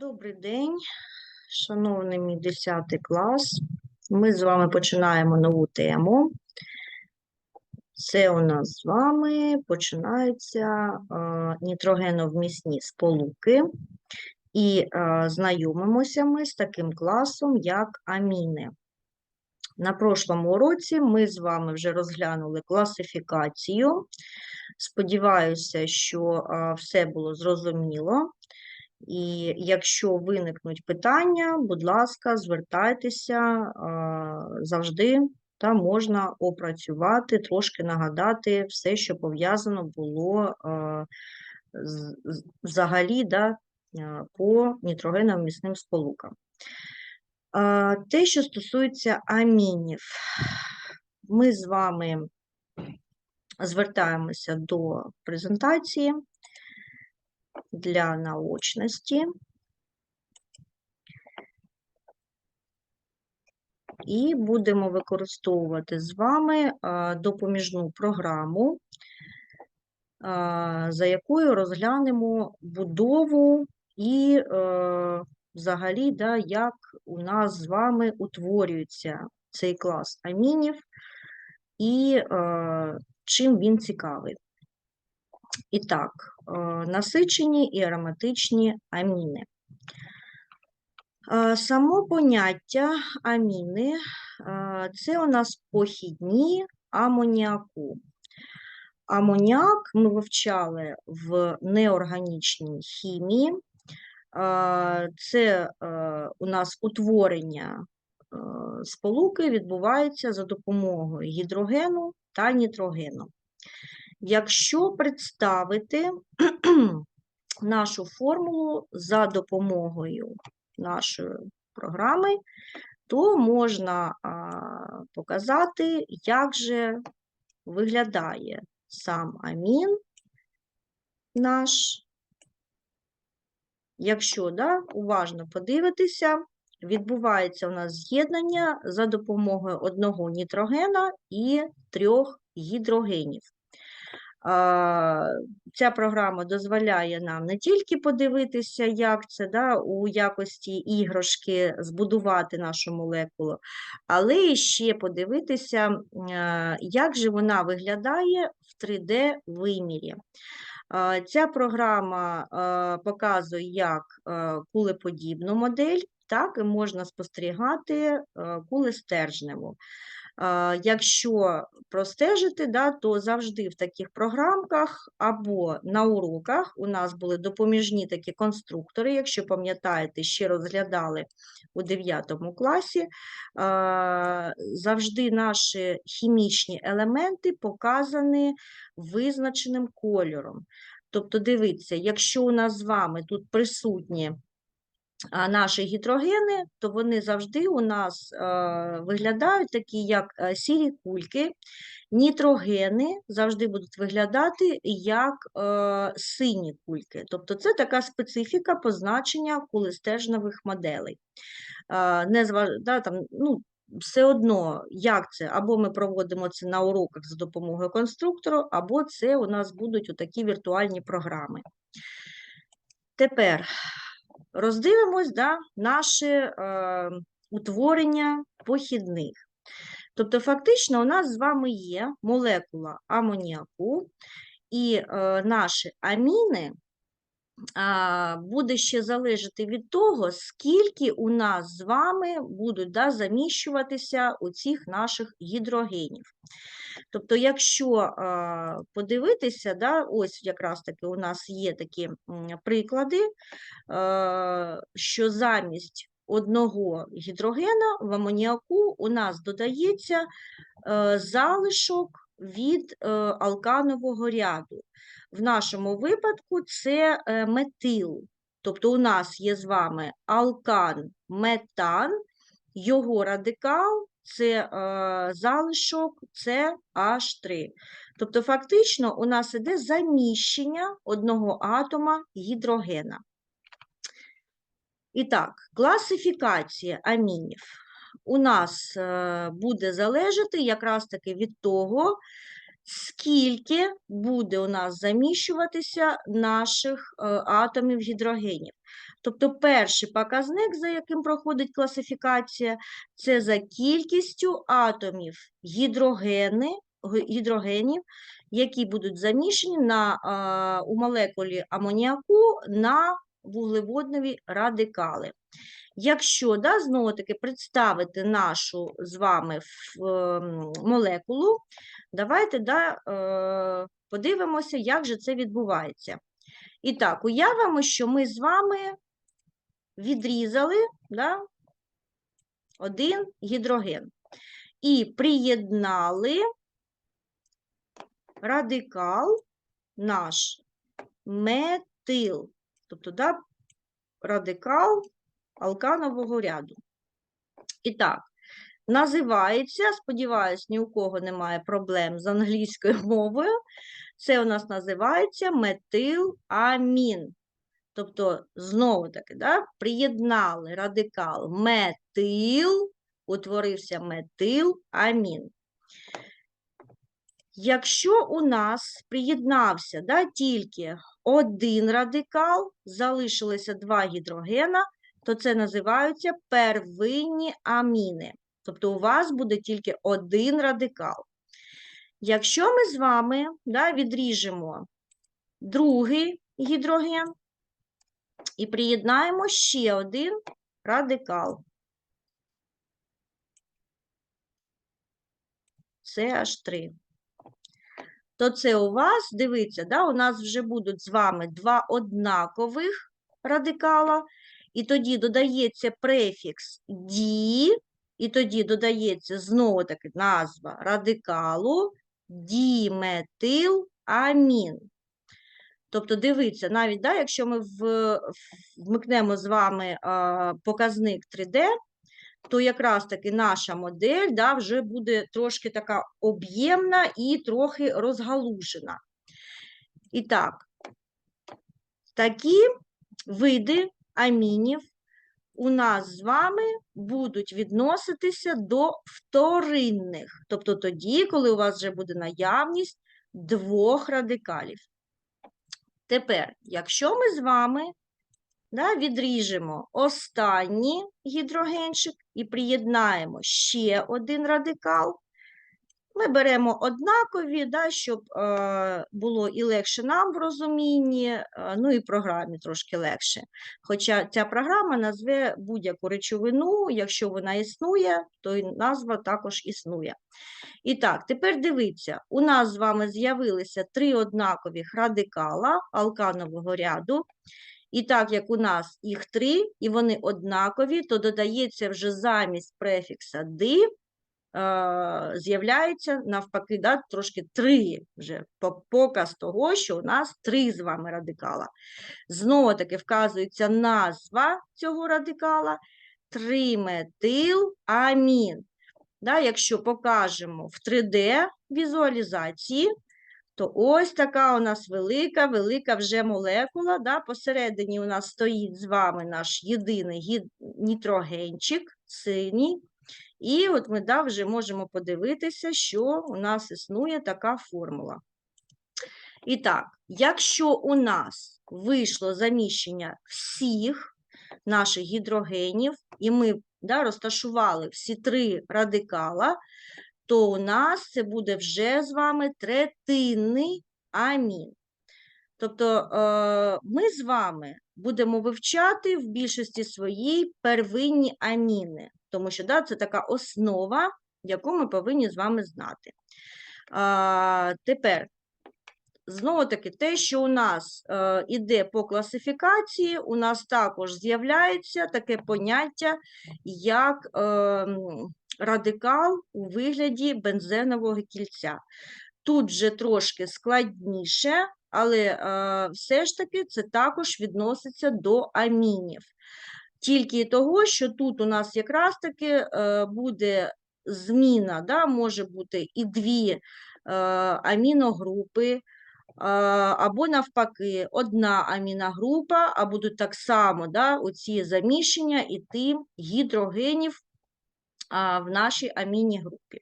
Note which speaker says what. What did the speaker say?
Speaker 1: Добрий день, шановний мій 10 клас. Ми з вами починаємо нову тему. Це у нас з вами починаються е, нітрогеновмісні сполуки. І е, знайомимося ми з таким класом, як аміни. На прошлому уроці ми з вами вже розглянули класифікацію. Сподіваюся, що е, все було зрозуміло. І якщо виникнуть питання, будь ласка, звертайтеся завжди, та можна опрацювати, трошки нагадати все, що пов'язано було взагалі да, по нітрогеновим місним сполукам. Те, що стосується амінів, ми з вами звертаємося до презентації для наочності. І будемо використовувати з вами допоміжну програму, за якою розглянемо будову і е, взагалі, да, як у нас з вами утворюється цей клас амінів і е, чим він цікавий. І так, е, насичені і ароматичні аміни. Е, Само поняття аміни е, це у нас похідні амоніаку. Амоніак ми вивчали в неорганічній хімії. Е, Це е, у нас утворення е, сполуки відбувається за допомогою гідрогену та нітрогену. Якщо представити нашу формулу за допомогою нашої програми, то можна показати, як же виглядає сам амін наш. Якщо да, уважно подивитися, відбувається у нас з'єднання за допомогою одного нітрогена і трьох гідрогенів. Ця програма дозволяє нам не тільки подивитися, як це да, у якості іграшки збудувати нашу молекулу, але і ще подивитися, е, як же вона виглядає в 3D-вимірі. Ця програма е, показує як е, кулеподібну модель, так і можна спостерігати кулестержневу. Якщо простежити, да, то завжди в таких програмках або на уроках у нас були допоміжні такі конструктори, якщо пам'ятаєте, ще розглядали у 9 класі, завжди наші хімічні елементи показані визначеним кольором. Тобто, дивіться, якщо у нас з вами тут присутні наші гідрогени, то вони завжди у нас е, виглядають такі, як е, сірі кульки. Нітрогени завжди будуть виглядати як е, сині кульки. Тобто це така специфіка позначення кулестежнових моделей. Не зваж... да, там, ну, все одно, як це, або ми проводимо це на уроках за допомогою конструктору, або це у нас будуть такі віртуальні програми. Тепер роздивимось да, наше е, утворення похідних. Тобто, фактично, у нас з вами є молекула амоніаку, і е, наші аміни буде ще залежати від того, скільки у нас з вами будуть да, заміщуватися у цих наших гідрогенів. Тобто, якщо подивитися, да, ось якраз таки у нас є такі приклади, що замість одного гідрогена в амоніаку у нас додається е, залишок від е, алканового ряду. В нашому випадку це е, метил. Тобто у нас є з вами алкан метан, його радикал це е, залишок CH3. Тобто, фактично, у нас іде заміщення одного атома гідрогена. І так, класифікація амінів у нас е, буде залежати якраз таки від того, скільки буде у нас заміщуватися наших е, атомів гідрогенів. Тобто перший показник, за яким проходить класифікація, це за кількістю атомів гідрогени, гідрогенів, які будуть заміщені на, у молекулі амоніаку на вуглеводнові радикали. Якщо да, знову таки представити нашу з вами ем, молекулу, давайте да, е, подивимося, як же це відбувається. І так, уявимо, що ми з вами відрізали да, один гідроген і приєднали радикал наш метил, тобто да, радикал алканового ряду. І так, називається, сподіваюсь, ні у кого немає проблем з англійською мовою. Це у нас називається метиламін. Тобто, знову таки, да, приєднали радикал метил, утворився метиламін. Якщо у нас приєднався да, тільки один радикал, залишилося два гідрогена, то це називаються первинні аміни. Тобто у вас буде тільки один радикал. Якщо ми з вами да, відріжемо другий гідроген і приєднаємо ще один радикал. CH3 то це у вас, дивіться, да, у нас вже будуть з вами два однакових радикала, і тоді додається префікс ді, і тоді додається знову таки назва радикалу діметиламін. Тобто, дивіться, навіть да, якщо ми вмикнемо з вами а, показник 3D, то якраз таки наша модель да, вже буде трошки така об'ємна і трохи розгалужена. І так, такі види амінів у нас з вами будуть відноситися до вторинних, тобто тоді, коли у вас вже буде наявність двох радикалів. Тепер, якщо ми з вами да, відріжемо останній гідрогенчик і приєднаємо ще один радикал. Ми беремо однакові, да, щоб е, було і легше нам в розумінні, е, ну і програмі трошки легше. Хоча ця програма назве будь-яку речовину, якщо вона існує, то і назва також існує. І так, тепер дивіться, у нас з вами з'явилися три однакових радикала алканового ряду. І так як у нас їх три, і вони однакові, то додається вже замість префікса «ди», е, з'являється навпаки, да, трошки три вже показ того, що у нас три з вами радикала. Знову таки вказується назва цього радикала триметиламін. Да, якщо покажемо в 3D візуалізації, то ось така у нас велика, велика вже молекула. Да? Посередині у нас стоїть з вами наш єдиний нітрогенчик синій. І от ми да, вже можемо подивитися, що у нас існує така формула. І так, якщо у нас вийшло заміщення всіх наших гідрогенів, і ми да, розташували всі три радикала, то у нас це буде вже з вами третинний амін. Тобто е, ми з вами будемо вивчати в більшості своїй первинні аміни, тому що да, це така основа, яку ми повинні з вами знати. Тепер, знову таки, те, що у нас е, іде по класифікації, у нас також з'являється таке поняття, як е, м, радикал у вигляді бензенового кільця. Тут же трошки складніше, але е, все ж таки це також відноситься до амінів. Тільки того, що тут у нас якраз таки е, буде зміна, да, може бути і дві е, аміногрупи, або навпаки, одна аміногрупа, а будуть так само да, оці заміщення іти гідрогенів а, в нашій амінній групі.